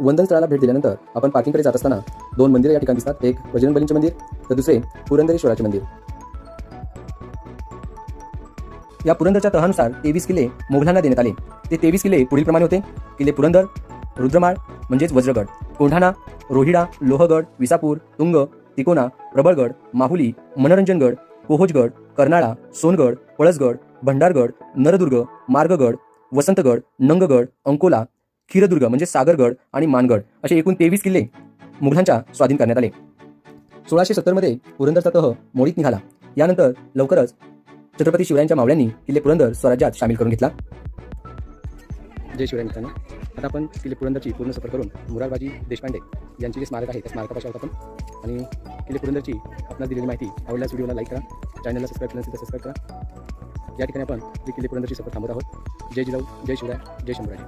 वंदन स्थळाला भेट दिल्यानंतर आपण पार्किंगकडे जात असताना दोन मंदिर या ठिकाणी दिसतात. एक बजरंग बलींचे मंदिर तर दुसरे पुरंदरेश्वराचे मंदिर. या पुरंदरच्या तहानुसार तेवीस किल्ले मोगलांना देण्यात आले. ते तेवीस किल्ले पुढीलप्रमाणे होते. किल्ले पुरंदर रुद्रमाळ म्हणजेच वज्रगड कोंढाणा रोहिडा लोहगड विसापूर तुंग तिकोना प्रबळगड माहुली मनोरंजनगड कोहोजगड कर्नाळा सोनगड पळसगड भंडारगड नरदुर्ग मार्गगड वसंतगड नंगगड अंकोला खीरदुर्ग म्हणजे सागरगड आणि मानगड असे एकूण तेवीस किल्ले मुघलांच्या स्वाधीन करण्यात आले. सोळाशे सत्तरमध्ये पुरंदरचा तह मोडीत निघाला. यानंतर लवकरच छत्रपती शिवरायांच्या मावळ्यांनी किल्ले पुरंदर स्वराज्यात सामील करून घेतला. जय शिवराय मित्रांनो. आता आपण किल्ले पुरंदरची पूर्ण सफर करून मुरारबाजी देशपांडे यांचे जे स्मारक आहे त्या स्मारकापासून आपण. आणि किल्ले पुरंदरची आपल्याला दिलेली माहिती आवडल्यास व्हिडिओला लाईक करा चॅनलला सबस्क्राईब केलं नसेल तर सबस्क्राईब करा. या ठिकाणी आपण किल्ले पुरंदरची सफर थांबत आहोत. जय जिजाऊ जय शिवराय जय शंभराजी.